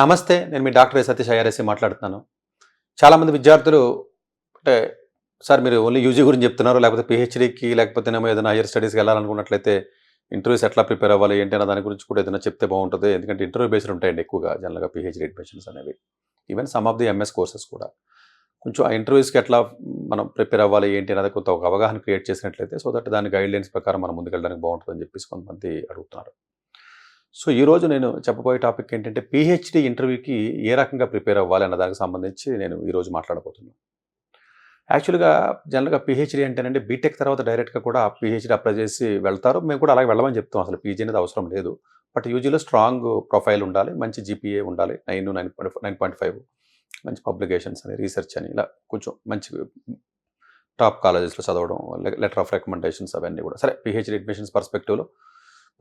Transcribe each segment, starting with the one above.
నమస్తే నేను మీ doctor Satish IRSC మాట్లాడుతున్నాను. చాలామంది విద్యార్థులు అంటే సార్ మీరు ఓన్లీ యూజీ గురించి చెప్తున్నారు లేకపోతే పిహెచ్డీకి లేకపోతే ఏమో ఏదైనా హైయర్ స్టడీస్కి వెళ్ళాలనుకున్నట్లయితే ఇంటర్వ్యూస్ ఎట్లా ప్రిపేర్ అవ్వాలి ఏంటి దాని గురించి కూడా ఏదైనా చెప్తే బాగుంటుంది. ఎందుకంటే ఇంటర్వ్యూ బేస్డ్ ఉంటాయండి ఎక్కువగా జనరల్గా పిహెచ్డీ అడ్మిషన్స్ అనేవి. Even some of the MS courses కూడా. కొంచెం ఆ ఇంటర్వ్యూస్కి ఎట్లా మనం ప్రిపేర్ అవ్వాలి ఏంటి అనేది కొంత ఒక అవగాహన క్రియేట్ చేసినట్లయితే సో దట్ దాని గైడ్లైన్స్ ప్రకారం మనం ముందుకెళ్ళడానికి బాగుంటుందని చెప్పేసి కొంతమంది అడుగుతున్నారు. సో ఈరోజు నేను చెప్పబోయే టాపిక్ ఏంటంటే పిహెచ్డి ఇంటర్వ్యూకి ఏ రకంగా ప్రిపేర్ అవ్వాలి అన్న దానికి సంబంధించి నేను ఈరోజు మాట్లాడబోతున్నాను. యాక్చువల్గా జనరల్గా పిహెచ్డి అంటేనంటే బీటెక్ తర్వాత డైరెక్ట్గా కూడా పిహెచ్డి అప్లై చేసి వెళ్తారు. మేము కూడా అలాగే వెళ్ళమని చెప్తాం. అసలు పీజీ అనేది అవసరం లేదు. బట్ యూజీలో స్ట్రాంగ్ ప్రొఫైల్ ఉండాలి. మంచి జీపీఏ ఉండాలి. Nine nine point nine point five మంచి పబ్లికేషన్స్ అని రీసెర్చ్ అని ఇలా కొంచెం మంచి టాప్ కాలేజెస్లో చదవడం లెటర్ ఆఫ్ రికమెండేషన్స్ అవన్నీ కూడా. సరే పిహెచ్డి అడ్మిషన్స్ పర్స్పెక్టివ్లో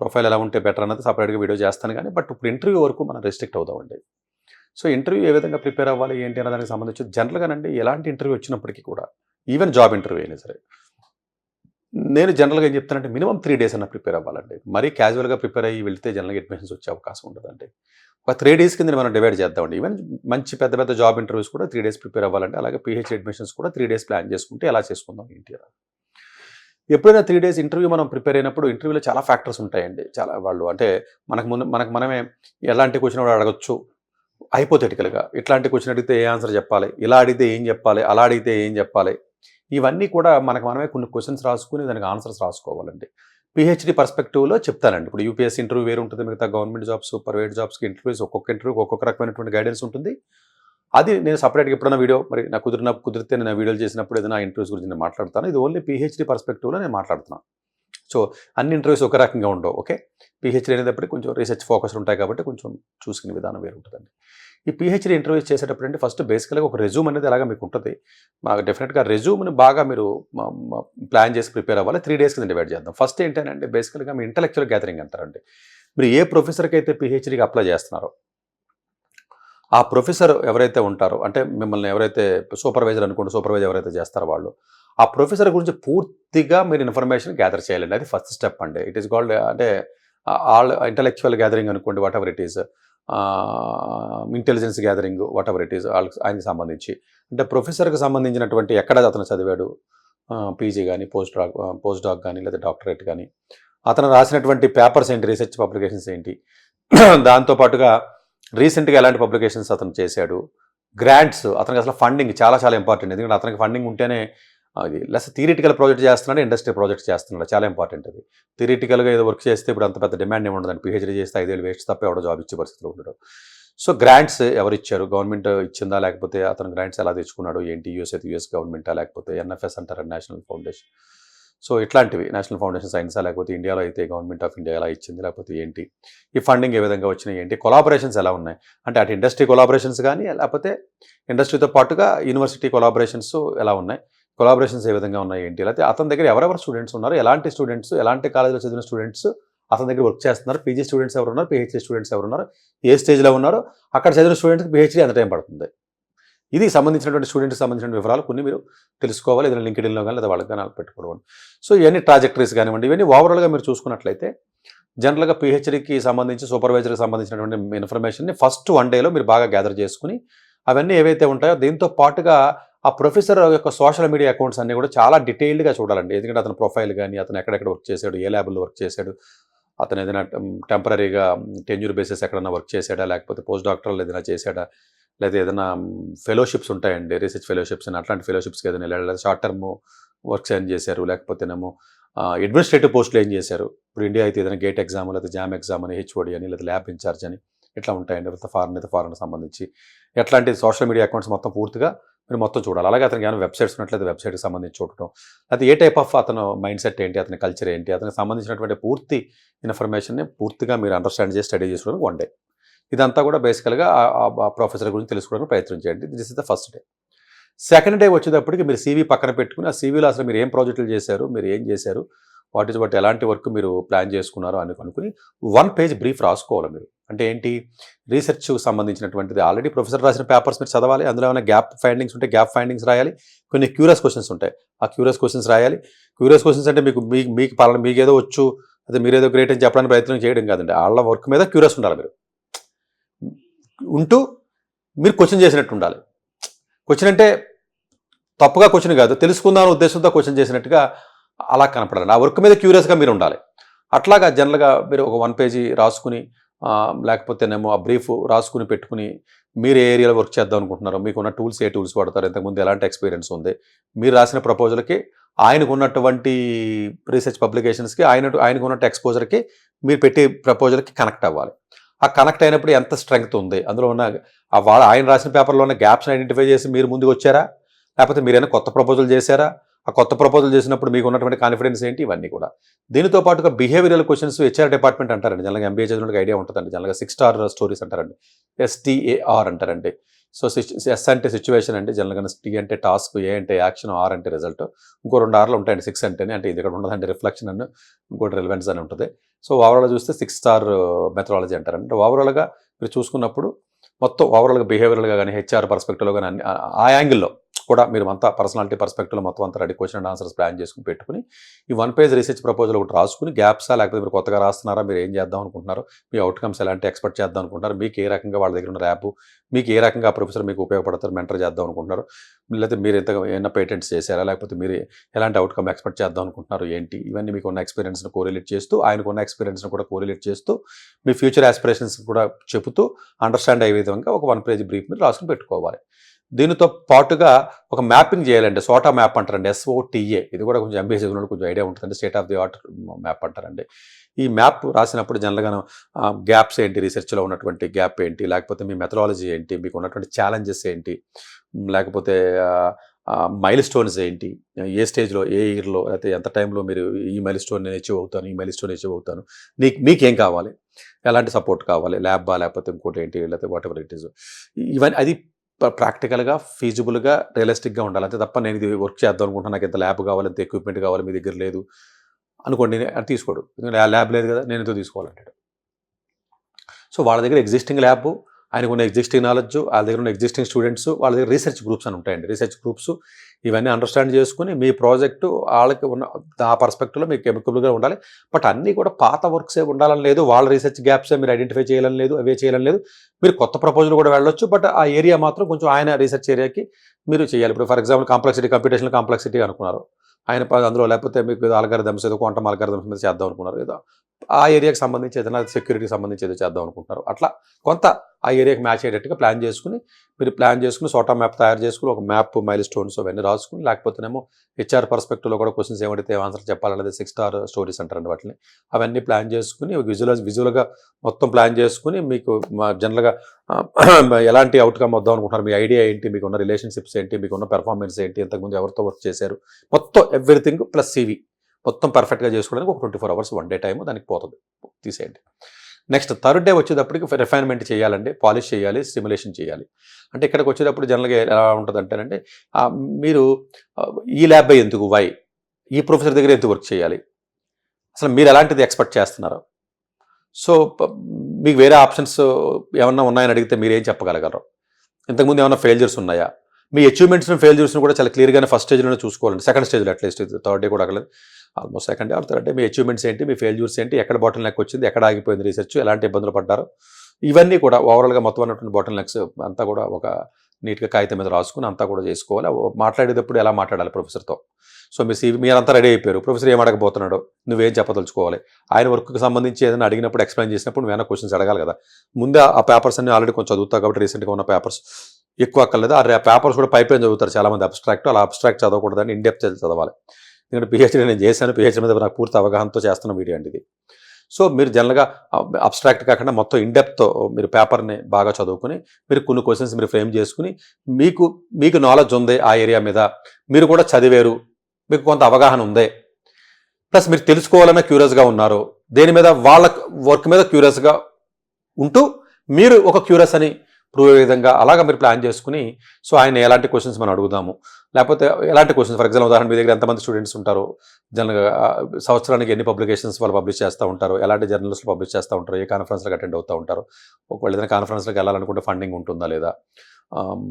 ప్రొఫైల్ ఎలా ఉంటే బెటర్ అన్నది సపరేట్గా వీడియో చేస్తాను కానీ బట్ ఇప్పుడు ఇంటర్వ్యూ వరకు మనం రెస్ట్రిక్ట్ అవుదామండి సో ఇంటర్వ్యూ ఏ విధంగా ప్రిపేర్ అవ్వాలి ఏంటి అన్న దానికి సంబంధించి జనరల్గానండి ఎలాంటి ఇంటర్వ్యూ వచ్చినప్పటికీ కూడా ఈవెన్ జాబ్ ఇంటర్వ్యూ అయినా సరే. నేను జనరల్గా ఏం చెప్తానంటే మినిమం త్రీ డేస్ అన్న ప్రిపేర్ అవ్వాలండి. మరీ క్యాజువల్గా ప్రిపేర్ అయ్యి వెళ్తే జనరల్గా అడ్మిషన్స్ వచ్చే అవకాశం ఉండదండి. ఒక త్రీ డేస్ కింద మనం డివైడ్ చేద్దామండి. ఈవెన్ మంచి పెద్ద పెద్ద జాబ్ ఇంటర్వ్యూస్ కూడా త్రీ డేస్ ప్రిపేర్ అవ్వాలంటే అలాగే పిహెచ్ అడ్మిషన్స్ కూడా త్రీ డేస్ ప్లాన్ చేసుకుంటే ఎలా చేసుకుందాం ఏంటి అని ఎప్పుడైనా త్రీ డేస్ ఇంటర్వ్యూ మనం ప్రిపేర్ అయినప్పుడు ఇంటర్వ్యూలో చాలా ఫ్యాక్టర్స్ ఉంటాయండి. చాలా వాళ్ళు అంటే మనకు ముందు మనకు మనమే ఎలాంటి క్వశ్చన్ కూడా అడగచ్చు. హైపోథెటికల్గా ఇట్లాంటి క్వశ్చన్ అడిగితే ఏ ఆన్సర్ చెప్పాలి? ఇలా అడిగితే ఏం చెప్పాలి? అలా అడిగితే ఏం చెప్పాలి? ఇవన్నీ కూడా మనకు మనమే కొన్ని క్వశ్చన్స్ రాసుకుని దానికి ఆన్సర్స్ రాసుకోవాలండి. పిహెచ్డి పర్స్పెక్టివ్లో చెప్తానండి. ఇప్పుడు యూపీఎస్సీ ఇంటర్వ్యూ వేరు ఉంటుంది మిగతా గవర్నమెంట్ జాబ్స్ ప్రైవేట్ జాబ్స్కి ఇంటర్వ్యూస్ ఒక్కొక్క ఇంటర్వ్యూ ఒక్కొక్క రకమైనటువంటి గైడెన్స్ ఉంటుంది. అది నేను సపరేట్గా ఎప్పుడైనా వీడియో మరి నాకు కుదిరిన కుదిరితే నేను వీడియోలు చేసినప్పుడు ఏదైనా ఇంటర్వ్యూస్ గురించి నేను మాట్లాడతాను. ఇది ఓన్లీ పిహెచ్డి పర్స్పెక్టివ్లో నేను మాట్లాడుతున్నాను సో అన్ని ఇంటర్వ్యూస్ ఒక రకంగా ఉండవు ఓకే పిహెచ్డీ అనేటప్పటికి కొంచెం రీసెర్చ్ ఫోకస్ ఉంటాయి కాబట్టి కొంచెం చూసుకునే విధానం వేరు ఉంటుందండి ఈ పిహెచ్డీ ఇంటర్వ్యూస్ చేసేటప్పుడు అంటే ఫస్ట్ బేసికల్గా ఒక రెజ్యూమ్ అనేది అలాగా మీకు ఉంటుంది మాకు డెఫినెట్గా రెజ్యూమ్ని బాగా మీరు ప్లాన్ చేసి ప్రిపేర్ అవ్వాలి త్రీ డేస్ కింద డివైడ్ చేద్దాం. ఫస్ట్ ఏంటంటే బేసికల్గా మీ ఇంటలెక్చువల్ గ్యాదరింగ్ అంటారండి. మీరు ఏ ప్రొఫెసర్కి అయితే పిహెచ్డీకి అప్లై చేస్తున్నారో ఆ ప్రొఫెసర్ ఎవరైతే ఉంటారో అంటే మిమ్మల్ని ఎవరైతే సూపర్వైజర్ అనుకుంటే సూపర్వైజర్ ఎవరైతే చేస్తారో వాళ్ళు ఆ ప్రొఫెసర్ గురించి పూర్తిగా మీరు ఇన్ఫర్మేషన్ గ్యాదర్ చేయాలండి. అది ఫస్ట్ స్టెప్ అండి. ఇట్ ఈస్ కాల్డ్ అంటే ఆల్ ఇంటలెక్చువల్ గ్యాదరింగ్ అనుకోండి whatever it is intelligence gathering whatever it is వాళ్ళకి ఆయనకి సంబంధించి. అంటే ప్రొఫెసర్కి సంబంధించినటువంటి ఎక్కడ అతను చదివాడు పీజీ కానీ పోస్ట్ డాక్ పోస్ట్ డాక్ కానీ లేదా డాక్టరేట్ కానీ అతను రాసినటువంటి పేపర్స్ ఏంటి రీసెర్చ్ పబ్లికేషన్స్ ఏంటి? దాంతోపాటుగా రీసెంట్గా ఎలాంటి పబ్లికేషన్స్ అతను చేశాడు? గ్రాంట్స్ అతనికి అసలు ఫండింగ్ చాలా చాలా ఇంపార్టెంట్ ఎందుకంటే అతనికి ఫండింగ్ ఉంటేనే అది లెస్ థియరిటికల్ ప్రాజెక్ట్ చేస్తున్నాడు ఇండస్ట్రీ ప్రాజెక్ట్ చేస్తున్నాడు. చాలా ఇంపార్టెంట్ అది. థియరిటికల్గా ఏదో వర్క్ చేస్తే ఇప్పుడు అంత పెద్ద డిమాండ్ ఏమి ఉండదు పిహెచ్డీ చేస్తే ఐదేళ్ళు వేస్ట్ తప్ప ఎవడో జాబ్ ఇచ్చే పరిస్థితిలో ఉండడు. సో గ్రాంట్స్ ఎవరు ఇచ్చారు? గవర్నమెంట్ ఇచ్చిందా? లేకపోతే అతను గ్రాంట్స్ ఎలా తెచ్చుకున్నాడు? ఏంటి? యూఎస్ యూఎస్ గవర్నమెంటా లేకపోతే ఎన్ఎఫ్ఎస్ అంటారు? నేషనల్ ఫౌండేషన్ సో ఇట్లాంటివి నేషనల్ ఫౌండేషన్ సైన్సా లేకపోతే ఇండియాలో అయితే గవర్నమెంట్ ఆఫ్ ఇండియా ఎలా ఇచ్చింది లేకపోతే ఏంటి? ఈ ఫండింగ్ ఏ విధంగా వచ్చినాయి ఏంటి? కొలాబరేషన్స్ ఎలా ఉన్నాయి? అంటే అటు ఇండస్ట్రీ కొలాబరేషన్స్ కానీ లేకపోతే ఇండస్ట్రీతో పాటుగా యూనివర్సిటీ కొలాబరేషన్స్ ఎలా ఉన్నాయి? కొలాబరేషన్స్ ఏ విధంగా ఉన్నాయి ఏంటి? లేకపోతే అతని దగ్గర ఎవరెవరు స్టూడెంట్స్ ఉన్నారు? ఎలాంటి స్టూడెంట్స్ ఎలాంటి కాలేజీలో చదివిన స్టూడెంట్స్ అతని దగ్గర వర్క్ చేస్తున్నారు? పీజీ స్టూడెంట్స్ ఎవరు ఉన్నారు పిహెచ్డీ స్టూడెంట్స్ ఎవరున్నారు? ఏ స్టేజ్లో ఉన్నారో? అక్కడ చదివిన స్టూడెంట్స్కి పిహెచ్డీ ఎంత టైం పడుతుంది? ఇది సంబంధించినటువంటి స్టూడెంట్కి సంబంధించిన వివరాలు కొన్ని మీరు తెలుసుకోవాలి. ఏదైనా లింక్డ్ఇన్లో కానీ లేదా వాళ్ళకి కానీ పెట్టుకోవడం. సో ఇవన్నీ ట్రాజెక్టరీస్ కానివ్వండి ఇవన్నీ ఓవరాల్గా మీరు చూసుకున్నట్లయితే జనరల్గా పిహెచ్డీకి సంబంధించి సూపర్వైజర్కి సంబంధించినటువంటి ఇన్ఫర్మేషన్ని ఫస్ట్ వన్ డేలో మీరు బాగా గ్యాదర్ చేసుకుని అవన్నీ ఏవైతే ఉంటాయో దీంతో పాటుగా ఆ ప్రొఫెసర్ యొక్క సోషల్ మీడియా అకౌంట్స్ అన్నీ కూడా చాలా డీటెయిల్డ్గా చూడాలండి. ఎందుకంటే అతని ప్రొఫైల్ కానీ అతను ఎక్కడెక్కడ వర్క్ చేశాడు ఏ ల్యాబ్లో వర్క్ చేశాడు అతను ఏదైనా టెంపరీగా టెన్యూర్ బేసిస్ ఎక్కడైనా వర్క్ చేశాడా లేకపోతే పోస్ట్ డాక్టర్లు ఏదైనా చేశాడా లేదా ఏదైనా ఫెలోషిప్స్ ఉంటాయండి. రీసెర్చ్ ఫెలోషిప్స్ అని అట్లాంటి ఫెలోషిప్స్కి ఏదైనా లేదా షార్ట్ టర్మ్ వర్క్స్ ఏం చేశారు లేకపోతేనేమో అడ్మినిస్ట్రేటివ్ పోస్టులు ఏం చేశారు. ఇప్పుడు ఇండియా అయితే ఏదైనా గేట్ ఎగ్జామ్ లేదా జామ్ ఎగ్జామ్ అని హెచ్ఓడి అని లేదా ల్యాబ్ ఇన్ఛార్జ్ అని ఇట్లా ఉంటాయండి. లేదా ఫారెన్ అయితే ఫారెన్ సంబంధించి. ఎట్లాంటి సోషల్ మీడియా అకౌంట్స్ మొత్తం పూర్తిగా మీరు మొత్తం చూడాలి. అలాగే అతనికి ఏమైనా వెబ్సైట్స్ ఉన్నట్లయితే వెబ్సైట్కి సంబంధించి చూడటం. అది ఏ టైప్ ఆఫ్ అతను మైండ్ సెట్ ఏంటి అతని కల్చర్ ఏంటి అతనికి సంబంధించినటువంటి పూర్తి ఇన్ఫర్మేషన్ని పూర్తిగా మీరు అండర్స్టాండ్ చేసి స్టడీ చేసుకోవడానికి వన్ డే ఇదంతా కూడా బేసికల్గా ఆ ప్రొఫెసర్ గురించి తెలుసుకోవడానికి ప్రయత్నం చేయండి. This is the first day second day వచ్చేటప్పటికి మీరు సీవీ పక్కన పెట్టుకుని ఆ సీవీలో అసలు మీరు ఏం ప్రాజెక్టులు చేశారు మీరు ఏం చేశారు వాట్ ఇస్ వాట్ ఎలాంటి వర్క్ మీరు ప్లాన్ చేసుకున్నారు అని అనుకుని వన్ పేజ్ బ్రీఫ్ రాసుకోవాలి మీరు. అంటే ఏంటి? రీసెర్చ్కి సంబంధించినటువంటిది. ఆల్రెడీ ప్రొఫెసర్ రాసిన పేపర్స్ మీరు చదవాలి అందులో ఏమైనా గ్యాప్ ఫైండింగ్స్ ఉంటే గ్యాప్ ఫైండింగ్స్ రాయాలి కొన్ని క్యూరియస్ క్వశ్చన్స్ ఉంటాయి. ఆ క్యూరియస్ క్వశ్చన్స్ రాయాలి. క్యూరియస్ క్వశ్చన్స్ అంటే మీకు మీకు మీకు పాలన మీకు ఏదో వచ్చు అదే మీరేదో గ్రేట్ అని చెప్పడానికి ప్రయత్నం చేయడం కాదండి. వాళ్ళ వర్క్ మీద క్యూరియస్ ఉండాలి మీరు. ఉంటూ మీరు క్వశ్చన్ చేసినట్టు ఉండాలి. క్వశ్చన్ అంటే తప్పుగా క్వశ్చన్ కాదు. తెలుసుకుందాం అనే ఉద్దేశంతో క్వశ్చన్ చేసినట్టుగా అలా కనపడాలి. ఆ వర్క్ మీద క్యూరియస్గా మీరు ఉండాలి. అట్లాగా జనరల్గా మీరు ఒక వన్ పేజీ రాసుకుని లేకపోతేనేమో ఆ బ్రీఫ్ రాసుకుని పెట్టుకుని మీరు ఏ ఏరియాలో వర్క్ చేద్దాం అనుకుంటున్నారో మీకు ఉన్న టూల్స్ ఏ టూల్స్ వాడతారు ఇంతకుముందు ఎలాంటి ఎక్స్పీరియన్స్ ఉంది మీరు రాసిన ప్రపోజల్కి ఆయనకు ఉన్నటువంటి రీసెర్చ్ పబ్లికేషన్స్కి ఆయన ఆయనకు ఉన్నట్టు ఎక్స్పోజర్కి మీరు పెట్టే ప్రపోజల్కి కనెక్ట్ అవ్వాలి. ఆ కనెక్ట్ అయినప్పుడు ఎంత స్ట్రెంగ్త్ ఉంది? అందులో ఉన్న ఆ వాళ్ళ ఆయన రాసిన పేపర్లో ఉన్న గ్యాప్స్ని ఐడెంటిఫై చేసి మీరు ముందుకు వచ్చారా? లేకపోతే మీరైనా కొత్త ప్రపోజల్ చేశారా? ఆ కొత్త ప్రపోజల్ చేసినప్పుడు మీకు ఉన్నటువంటి కాన్ఫిడెన్స్ ఏంటి? ఇవన్నీ కూడా. దీనితో పాటుగా బిహేవియరల్ క్వశ్చన్స్ హెచ్ఆర్ డిపార్ట్మెంట్ అంటారండి. జనరల్గా ఎంబీఏ చదివిన ఐడియా ఉంటుందండి. జనరల్గా సిక్స్ స్టార్ స్టోరీస్ అంటారండి. ఎస్టీఏఆర్ అంటారండి. సో ఎస్ అంటే సిచ్యువేషన్ అంటే జనరల్గా టీ అంటే టాస్క్ ఏ అంటే యాక్షన్ ఆర్ అంటే రిజల్ట్ ఇంకో రెండు ఆర్లు ఉంటాయండి. సిక్స్ అంటేనే. అంటే ఇది ఇక్కడ ఉండదండి. రిఫ్లెక్షన్ అని ఇంకోటి రిలవెన్స్ అని ఉంటుంది. సో ఓవరాల్గా చూస్తే సిక్స్ స్టార్ మెథడాలజీ అంటారంటే ఓవరాల్గా మీరు చూసుకున్నప్పుడు మొత్తం ఓవరాల్గా బిహేవియరల్గా కానీ హెచ్ఆర్ పర్స్పెక్టివ్లో కానీ ఆ యాంగిల్లో కూడా మీరు అంతా పర్సనాలిటీ పర్స్పెక్టివ్లో మొత్తం అంతా ready question and answers plan చేసుకుని పెట్టుకుని ఈ వన్ పేజ్ రీసెర్చ్ ప్రపోజల్ ఒకటి రాసుకుని గ్యాప్సా లేకపోతే మీరు కొత్తగా రాస్తున్నారా మీరు ఏం చేద్దాం అనుకుంటున్నారు మీ అవుట్కమ్స్ ఎలాంటి ఎక్స్పెక్ట్ చేద్దాం అనుకుంటున్నారు మీకు ఏ రకంగా వాళ్ళ దగ్గర ఉన్న ర్యాప్ మీకు ఏ రకంగా ప్రొఫెసర్ మీకు ఉపయోగపడతారు మెంటర్ చేద్దాం అనుకుంటున్నారు లేకపోతే మీరు ఎంత ఏమైనా పేటెంట్స్ చేశారా లేకపోతే మీరు ఎలాంటి అవుట్కమ్ ఎక్స్పెక్ట్ చేద్దాం అనుకుంటున్నారు ఏంటి ఇవన్నీ మీకు ఉన్న ఎక్స్పీరియన్స్ని కోరిలేట్ చేస్తూ ఆయనకు ఉన్న ఎక్స్పీరియన్స్ని కూడా కోరిలేట్ చేస్తూ మీ ఫ్యూచర్ ఆస్పిరేషన్స్ కూడా చెబుతూ అండర్స్టాండ్ అయ్యే విధంగా ఒక వన్ పేజ్ బ్రీఫ్ మీరు రాసుకుని పెట్టుకోవాలి. దీనితో పాటుగా ఒక మ్యాపింగ్ చేయాలండి. సోటా మ్యాప్ అంటారండి. ఎస్ఓటీఏ ఇది కూడా కొంచెం ఎంబీఏ చదివిన కొంచెం ఐడియా ఉంటుందండి. State of the art map అంటారండి. ఈ మ్యాప్ రాసినప్పుడు జనరల్గా గ్యాప్స్ ఏంటి రీసెర్చ్లో ఉన్నటువంటి గ్యాప్ ఏంటి లేకపోతే మీ మెథడాలజీ ఏంటి మీకు ఉన్నటువంటి ఛాలెంజెస్ ఏంటి లేకపోతే మైల్ స్టోన్స్ ఏంటి ఏ స్టేజ్లో ఏ ఇయర్లో లేకపోతే ఎంత టైంలో మీరు ఈ మైల్ స్టోన్ నేను అచీవ్ అవుతాను ఈ మైల్ స్టోన్ అచీవ్ అవుతాను నీకు మీకేం కావాలి? ఎలాంటి సపోర్ట్ కావాలి? ల్యాబా లేకపోతే ఇంకోటి ఏంటి? లేకపోతే వాట్ ఎవర్ ఇట్ ఈస్ ఇవన్నీ అది ప్రాక్టికల్గా ఫీజిబుల్గా రియలిస్టిక్గా ఉండాలి. అంతే తప్ప నేను ఇది వర్క్ చేద్దాం అనుకుంటున్నాను నాకు ఎంత ల్యాబ్ కావాలి ఎంత ఎక్విప్మెంట్ కావాలి మీ దగ్గర లేదు అనుకోండి నేను అది తీసుకోడు. ఎందుకంటే ఆ ల్యాబ్ లేదు కదా నేను ఎంతో తీసుకోవాలంటాడు? సో వాళ్ళ దగ్గర ఎగ్జిస్టింగ్ ల్యాబ్ ఆయనకు ఉన్న ఎగ్జిస్టింగ్ నాలెడ్జ్ వాళ్ళ దగ్గర ఉన్న ఎగ్జిస్టింగ్ స్టూడెంట్స్ వాళ్ళ దగ్గర రీసెర్చ్ గ్రూప్స్ అని ఉంటాయండి. రీసెర్చ్ గ్రూప్స్ ఇవన్నీ అండర్స్టాండ్ చేసుకుని మీ ప్రాజెక్టు వాళ్ళకి ఉన్న ఆ పర్స్పెక్టివ్లో మీకు కెమికల్గా ఉండాలి. బట్ అన్నీ కూడా పాత వర్క్సే ఉండాలని లేదు. వాళ్ళ రీసెర్చ్ గ్యాప్సే మీరు ఐడెంటిఫై చేయాలని లేదు అవే చేయాలని లేదు. మీరు కొత్త ప్రపోజల్ కూడా వెళ్ళొచ్చు బట్ ఆ ఏరియా మాత్రం కొంచెం ఆయన రీసెర్చ్ ఏరియాకి మీరు చేయాలి. ఇప్పుడు for example complexity computation complexity అనుకున్నారు. ఆయన అందులో లేకపోతే మీకు ఆల్గారిథమ్స్ ఏదో క్వాంటమ్ ఆల్గారిథమ్స్ మీద చేద్దాం అనుకున్నారు ఏదో ఆ ఏరియాకి సంబంధించి ఏదైనా సెక్యూరిటీకి సంబంధించి ఏదో చేద్దాం అనుకుంటున్నారు. అట్లా కొంత ఆ ఏరియాకి మ్యాచ్ అయ్యేటట్టుగా ప్లాన్ చేసుకుని మీరు ప్లాన్ చేసుకుని సోటా మ్యాప్ తయారు చేసుకుని ఒక మ్యాప్ మైల్ స్టోన్స్ అవన్నీ రాసుకుని లేకపోతేనేమో హెచ్ఆర్ పర్స్పెక్టివ్లో కూడా క్వశ్చన్స్ ఏమంటే ఆన్సర్ చెప్పాలనేది సిక్స్ స్టార్ స్టోరీస్ అంటారండి వాటిని. అవన్నీ ప్లాన్ చేసుకుని విజువలైజ్ విజువల్గా మొత్తం ప్లాన్ చేసుకుని మీకు జనరల్గా ఎలాంటి అవుట్కమ్ వద్దాం అనుకుంటున్నారు? మీ ఐడియా ఏంటి? మీకు ఉన్న రిలేషన్షిప్స్ ఏంటి? మీకు ఉన్న పెర్ఫార్మెన్స్ ఏంటి? ఇంతకుముందు ఎవరితో వర్క్ చేశారు? మొత్తం ఎవ్రీథింగ్ ప్లస్ సివి మొత్తం పర్ఫెక్ట్గా చేసుకోవడానికి ఒక twenty four hours one day time దానికి పోతుంది. తీసేయండి. నెక్స్ట్ థర్డ్ డే వచ్చేటప్పటికి రిఫైన్మెంట్ చేయాలండి పాలిష్ చేయాలి స్టిమ్యులేషన్ చేయాలి. అంటే ఇక్కడికి వచ్చేటప్పుడు జనరల్గా ఎలా ఉంటుంది అంటేనంటే మీరు ఈ ల్యాబ్ ఎందుకు వై ఈ ప్రొఫెసర్ దగ్గర ఎందుకు వర్క్ చేయాలి? అసలు మీరు ఎలాంటిది ఎక్స్పెక్ట్ చేస్తున్నారు? సో మీకు వేరే ఆప్షన్స్ ఏమన్నా ఉన్నాయని అడిగితే మీరు ఏం చెప్పగలగలరు? ఇంతకుముందు ఏమైనా ఫెయిల్యూర్స్ ఉన్నాయా? మీ అచీవ్మెంట్స్ని ఫెయిల్యూర్స్ని కూడా చాలా క్లియర్గానే ఫస్ట్ స్టేజ్లోనే చూసుకోవాలండి. సెకండ్ స్టేజ్లో అట్లీస్ట్ థర్డ్ డే కూడా అక్కర్లేదు. Almost second day or third. Me achievements ఏంటి మీ ఫెయిల్యూర్స్ ఏంటి ఎక్కడ బాటిల్ నెక్ వచ్చింది ఎక్కడ ఆగిపోయింది రీసెర్చ్ ఎలాంటి ఇబ్బందులు పడ్డారు? ఇవన్నీ కూడా ఓవరాల్గా మొత్తం అన్నటువంటి బాటిల్ నెక్స్ అంతా కూడా ఒక నీట్గా కాగితం మీద రాసుకుని అంతా కూడా చేసుకోవాలి. మాట్లాడేటప్పుడు ఎలా మాట్లాడాలి ప్రొఫెసర్తో? సో మీ సీవీ మీరంతా రెడీ అయిపోయారు. ప్రొఫెసర్ ఏం అడగబోతున్నాడు నువ్వేం చెప్పదలుచుకోవాలి? ఆయన వర్క్కి సంబంధించి ఏదైనా అడిగినప్పుడు ఎక్స్ప్లెయిన్ చేసినప్పుడు నువ్వేనా క్వశ్చన్స్ అడగాలి కదా? ముందే ఆ పేపర్స్ అన్ని ఆల్రెడీ కొంచెం చదువుతావు కాబట్టి రీసెంట్గా ఉన్న పేపర్స్ ఎక్కువ అక్కర్లేదు. ఆ పేపర్స్ కూడా పైపైన చదువుతారు చాలా మంది అబ్స్ట్రాక్ట్ అలా అబ్స్ట్రాక్ట్ చదవకూడదని ఇండెప్త్ చదవాలి. ఎందుకంటే పిహెచ్డీ నేను చేశాను పిహెచ్డీ మీద నాకు పూర్తి అవగాహనతో చేస్తున్న వీడియో అండి ఇది. సో మీరు జనరల్గా అబ్స్ట్రాక్ట్ కాకుండా మొత్తం ఇన్డెప్త్తో మీరు పేపర్ని బాగా చదువుకుని మీరు కొన్ని క్వశ్చన్స్ మీరు ఫ్రేమ్ చేసుకుని మీకు మీకు నాలెడ్జ్ ఉంది ఆ ఏరియా మీద మీరు కూడా చదివారు మీకు కొంత అవగాహన ఉంది. ప్లస్ మీరు తెలుసుకోవాలనే క్యూరియస్గా ఉన్నారు దేని మీద వాళ్ళ వర్క్ మీద క్యూరియస్గా ఉంటూ మీరు ఒక క్యూరియస్ అని ప్రూవ్ అయ్యే విధంగా అలాగా మీరు ప్లాన్ చేసుకుని సో ఆయన ఎలాంటి క్వశ్చన్స్ మనం అడుగుదాము. లేకపోతే ఎలాంటి క్వశ్చన్స్ ఫర్ ఎగ్జాంపుల్ ఉదాహరణ మీ దగ్గర ఎంతమంది స్టూడెంట్స్ ఉంటారు? జనరల్గా సంవత్సరానికి ఎన్ని పబ్లికేషన్స్ వాళ్ళు పబ్లిష్ చేస్తూ ఉంటారు? ఎలాంటి జర్నల్స్లో పబ్లిష్ చేస్తూ ఉంటారు? ఏ కాన్ఫరెన్స్లకు అటెండ్ అవుతూ ఉంటారు? ఒకవేళ ఏదైనా కాన్ఫరెన్స్లకు వెళ్ళాలనుకుంటే ఫండింగ్ ఉంటుందా లేదా?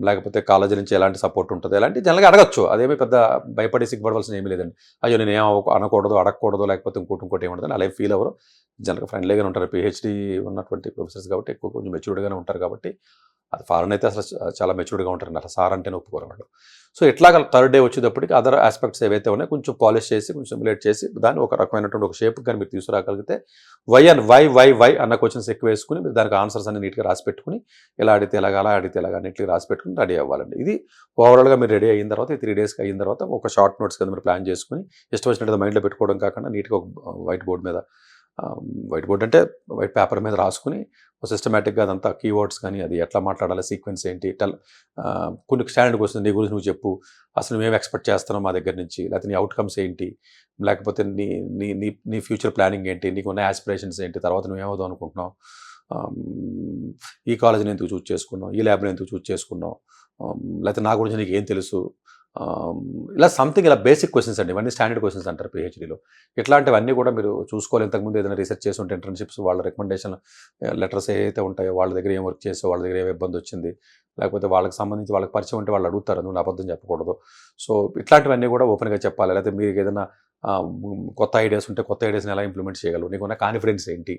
లేకపోతే కాలేజీ నుంచి ఎలాంటి సపోర్ట్ ఉంటుంది? ఎలాంటి జనరల్గా అడగచ్చు. అదేమి పెద్ద భయపడి సిగ్గుపడవలసిన ఏమీ లేదండి. అయ్యో నేను ఏం అనకూడదు అడగకూడదు లేకపోతే ఇంకోటి ఇంకోటి ఏముంటుంది అలా ఫీల్ అవ్వరు. జనరల్గా ఫ్రెండ్లీగానే ఉంటారు. పిహెచ్డి ఉన్నటువంటి ప్రొఫెసర్స్ కాబట్టి ఎక్కువ కొంచెం మెచ్యూర్డ్గానే ఉంటారు కాబట్టి అది ఫారెన్ అయితే అసలు చాలా మెచ్యూర్డ్గా ఉంటారు అసలు సార్ అంటేనే ఒప్పుకోరు వాళ్ళు. సో ఇట్లాగ థర్డ్ డే వచ్చేటప్పటికి అదర్ ఆస్పెక్ట్స్ ఏవైతే ఉన్నాయో కొంచెం పాలిష్ చేసి కొంచెం సిమ్యులేట్ చేసి దాన్ని ఒక రకమైనటువంటి ఒక షేప్ కానీ మీరు తీసుకురాగలిగితే why and why why why అన్న క్వశ్చన్స్ ఎక్కువ వేసుకుని మీరు దానికి ఆన్సర్స్ అన్ని నీట్గా రాసి పెట్టుకుని ఇలా అడిగితే ఎలాగ అలా అడిగితే ఎలాగ నీట్గా రాసి పెట్టుకుని రెడీ అవ్వాలండి. ఇది ఓవరాల్గా మీరు రెడీ అయిన తర్వాత త్రీ డేస్కి అయిన తర్వాత ఒక షార్ట్ నోట్స్ కింద మీరు ప్లాన్ చేసుకుని ఇష్టం వచ్చినట్టు మైండ్లో పెట్టుకోవడం కాకుండా నీట్గా ఒక వైట్ బోర్డ్ మీద వైట్ బోర్డ్ అంటే వైట్ పేపర్ మీద రాసుకుని సిస్టమేటిక్గా అదంతా కీవర్డ్స్ కానీ అది ఎట్లా మాట్లాడాలి సీక్వెన్స్ ఏంటి టెల్ కొన్ని స్టాండర్డ్ క్వశ్చన్ నీ గురించి నువ్వు చెప్పు అసలు మేము ఎక్స్పెక్ట్ చేస్తున్నాం మా దగ్గర నుంచి లేకపోతే నీ అవుట్కమ్స్ ఏంటి లేకపోతే నీ నీ నీ నీ ఫ్యూచర్ ప్లానింగ్ ఏంటి నీకు ఉన్న ఆస్పిరేషన్స్ ఏంటి తర్వాత నువ్వు ఏమవుదాం అనుకుంటున్నావు ఈ కాలేజీని ఎందుకు చూస్ చేసుకున్నావు ఈ ల్యాబ్ని ఎందుకు చూస్ చేసుకున్నావు లేకపోతే నా గురించి నీకు ఏం తెలుసు ఇలా సంథింగ్ ఇలా బేసిక్ క్వశ్చన్స్ అండి. ఇవన్నీ స్టాండర్డ్ క్వశ్చన్స్ అంటారు పిహెచ్డీలో ఇట్లాంటివన్నీ కూడా మీరు చూసుకోవాలి. ఇంతకుముందు ఏదైనా రీసెర్చ్ చేసి ఉంటే ఇంటర్న్షిప్స్ వాళ్ళ రికమెండేషన్ లెటర్స్ ఏవైతే ఉంటాయో వాళ్ళ దగ్గర ఏం వర్క్ చేసో వాళ్ళ దగ్గర ఏం ఇబ్బంది వచ్చింది లేకపోతే వాళ్ళకి సంబంధించి వాళ్ళకి పరిచయం ఉంటే వాళ్ళు అడుగుతారు. నువ్వు నా అబద్ధం చెప్పకూడదు. సో ఇట్లాంటివన్నీ కూడా ఓపెన్గా చెప్పాలి. లేకపోతే మీకు ఏదైనా కొత్త ఐడియాస్ ఉంటే కొత్త ఐడియాస్ని ఎలా ఇంప్లిమెంట్ చేయగలవు? నీకున్న కాన్ఫిడెన్స్ ఏంటి?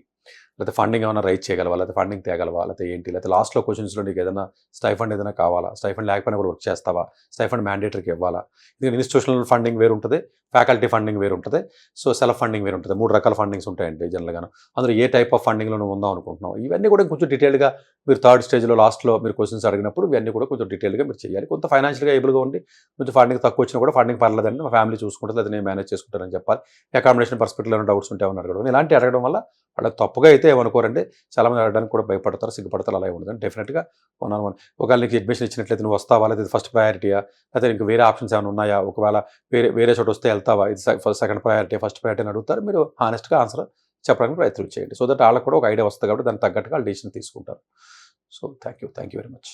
లేకపోతే ఫండింగ్ ఏమైనా రైట్ చేయగలవా? లేకపోతే ఫండింగ్ తేగలవా? లేకపోతే ఏంటి? లేకపోతే లాస్ట్లో క్వశ్చన్స్లో నీకు ఏదైనా స్టైఫండ్ ఏదైనా కావాలా? స్టైఫండ్ లేకపోయినా కూడా వర్క్ చేస్తావా? స్టైఫండ్ మ్యాండేటరీకి ఇవ్వాలా? ఇది ఇన్స్టిట్యూషనల్ ఫండింగ్ వేరు ఉంటుంది ఫ్యాకల్టీ ఫండింగ్ వేరు ఉంటుంది సో సెల్ఫ్ ఫండింగ్ వేరు ఉంటుంది. మూడు రకాల ఫండింగ్స్ ఉంటాయండి జనరల్గా అందులో ఏ టైప్ ఆఫ్ ఫండింగ్లో నువ్వు ఉందాం అనుకుంటున్నావు? ఇవన్నీ కూడా కొంచెం డీటెయిల్గా మీరు థర్డ్ స్టేజ్లో లాస్ట్లో మీరు క్వశ్చన్స్ అడిగినప్పుడు ఇవన్నీ కూడా కొంచెం డీటెయిల్గా మీరు చేయాలి. కొంత ఫైనాన్షియల్గా ఏబుల్గా ఉండి కొంచెం ఫండింగ్ తక్కువ వచ్చినా కూడా ఫండింగ్ పర్లేదండి. మా ఫ్యామిలీ చూసుకుంటుంది అది నేను మేనేజ్ ఉంటారని చెప్పాలి. అకామిడేషన్ పర్స్పెక్టివ్లో డౌట్స్ ఉంటే ఏమని అడగడం. ఇలాంటి అడగడం వల్ల వాళ్ళకి తప్పుగా అయితే ఏమనుకోరండి. చాలా మంది అడగడానికి కూడా భయపడతారు సిగ్గుపడతారు అలా ఉండదు డెఫినెట్గా వన్ ఆన్ వన్ ఒకవేళ నీకు అడ్మిషన్ ఇచ్చినట్లయితే నువ్వు వస్తావా? లేదా ఫస్ట్ ప్రయారిటీయా లేకపోతే ఇంకా వేరే ఆప్షన్స్ ఏమైనా ఉన్నాయా? ఒకవేళ వేరే వేరే చోట వస్తే వెళ్తావా? ఇది సెకండ్ ప్రయారిటీ ఫస్ట్ ప్రయారిటీ అని అడుగుతారు. మీరు హానెస్ట్గా ఆన్సర్ చెప్పడానికి ప్రయత్నం చేయండి. సో దట్ వాళ్ళకి కూడా ఒక ఐడియా వస్తుంది కాబట్టి దానికి తగ్గట్టుగా వాళ్ళు డెసిషన్ తీసుకుంటారు. So thank you thank you very much